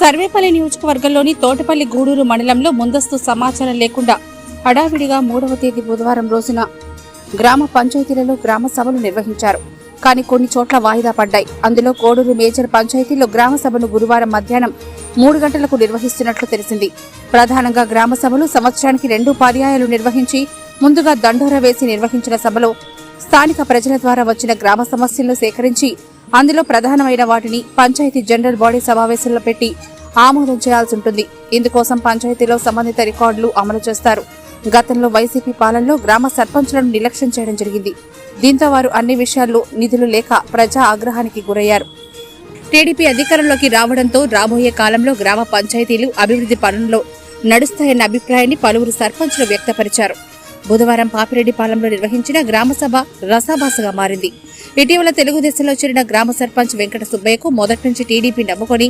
సర్వేపల్లి నియోజకవర్గంలోని తోటపల్లి గూడూరు మండలంలో ముందస్తు సమాచారం లేకుండా హడావిడిగా మూడవ తేదీ బుధవారం రోజున గ్రామ పంచాయతీలలో గ్రామ సభలు నిర్వహించారు. కానీ కొన్ని చోట్ల వాయిదా పడ్డాయి. అందులో కోడూరు మేజర్ పంచాయతీలో గ్రామ సభను గురువారం మధ్యాహ్నం మూడు గంటలకు నిర్వహిస్తున్నట్లు తెలిసింది. ప్రధానంగా గ్రామ సభలు సంవత్సరానికి రెండు పర్యాయాలు నిర్వహించి ముందుగా దండోర వేసి నిర్వహించిన సభలో స్థానిక ప్రజల ద్వారా వచ్చిన గ్రామ సమస్యలను సేకరించి అందులో ప్రధానమైన వాటిని పంచాయతీ జనరల్ బాడీ సమావేశంలో పెట్టి ఆమోదం చేయాల్సి ఉంటుంది. ఇందుకోసం పంచాయతీలో సంబంధిత రికార్డులు అమలు చేస్తారు. గతంలో వైసీపీ పాలనలో గ్రామ సర్పంచులను నిర్లక్ష్యం చేయడం జరిగింది. దీంతో వారు అన్ని విషయాల్లో నిధులు లేక ప్రజా ఆగ్రహానికి గురయ్యారు. టీడీపీ అధికారంలోకి రావడంతో రాబోయే కాలంలో గ్రామ పంచాయతీలు అభివృద్ధి పనుల్లో నడుస్తాయన్న అభిప్రాయాన్ని పలువురు సర్పంచులు వ్యక్తపరిచారు. బుధవారం పాపిరెడ్డిపాలెంలో నిర్వహించిన గ్రామసభ రసాభాసగా మారింది. ఇటీవల తెలుగుదేశంలో చేరిన గ్రామ సర్పంచ్ వెంకట సుబ్బయ్యకు మొదటి నుంచి టీడీపీ నమ్ముకొని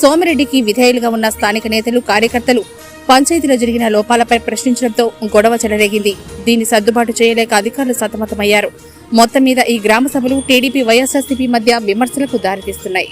సోమిరెడ్డికి విధేయులుగా ఉన్న స్థానిక నేతలు కార్యకర్తలు పంచాయతీలో జరిగిన లోపాలపై ప్రశ్నించడంతో గొడవ చెలరేగింది. దీన్ని సర్దుబాటు చేయలేక అధికారులు సతమతమయ్యారు. మొత్తం మీద ఈ గ్రామ సభలు టీడీపీ వైఎస్ఆర్సీపీ మధ్య విమర్శలకు దారితీస్తున్నాయి.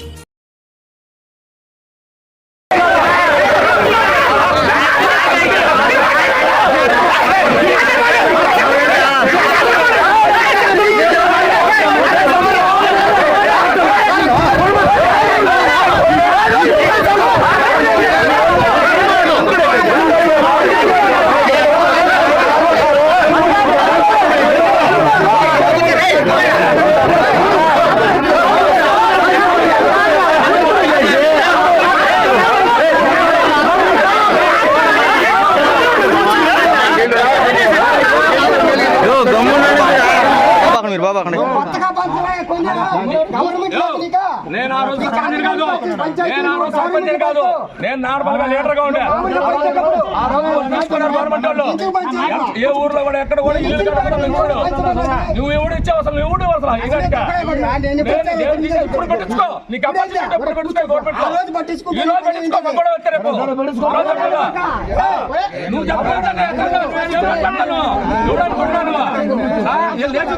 పత్రిక. నేను ఆ రోజు సర్పంచ్ కాదు నేను ఆ రోజు సర్పంచ్ కాదు నేను నార్మల్గా లీడర్గా ఉండే ఆ రోజు తీసుకున్నారు గవర్నమెంట్ వాళ్ళు ఎందుకు పంచారు? ఏ ఊర్లో కూడా ఎక్కడ కూడా. నువ్వు ఎవడు ఇచ్చావు అసలు నువ్వు ఎవడు అసలు ఈ గంట నేను నేను- నేను నీకు ఇప్పుడు పెట్టించుకో నీ కెపాసిటీ ఉంటే ఇప్పుడు పెట్టించుకో గవర్నమెంట్ ఆ రోజు పట్టించుకో. ఈ రోజు పెట్టించుకో మాకు కూడా వస్తే రేపు ఆ రోజు పెట్టించుకో. నువ్వు చెప్పలేదు అంటే ఎక్కడ నువ్వు చెప్పలేదు.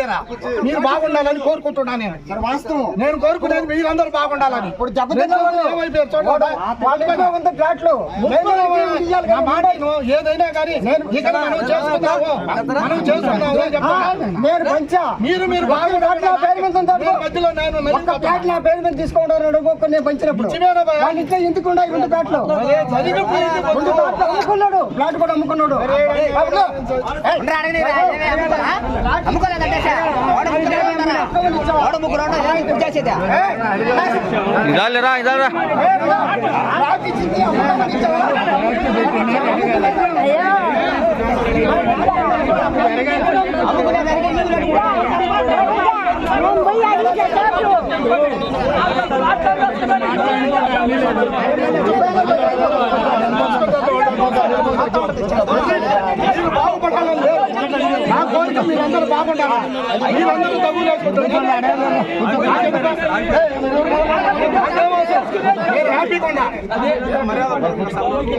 ఏమైపోయారా మీరు బాగుండాలని కోరుకుంటున్నా నేను వాస్తవం నేను కోరుకునేది మీరందరూ బాగుండాలని ఇప్పుడు. ఏదైనా కానీ మనం చేసుకుందాము మనం చేసుకుందాము. నేను పంచా మీరు మీరు ఒక్క మధ్యలో నేను ఒక్క నా పేరు మీద తీసుకోవడం నేను పంచినప్పుడు? వాళ్ళ రెండు ఫ్లాట్లు అమ్ముకున్నాడు ఫ్లాట్ కూడా అమ్ముకున్నాడు ఇదాలేరా ఇదాలరా ఫ్లాట్ మీరందరూ బాగుండాలి? మీరందరూ డబ్బులు వేసుకుంటారు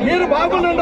మీరు బాగుండండి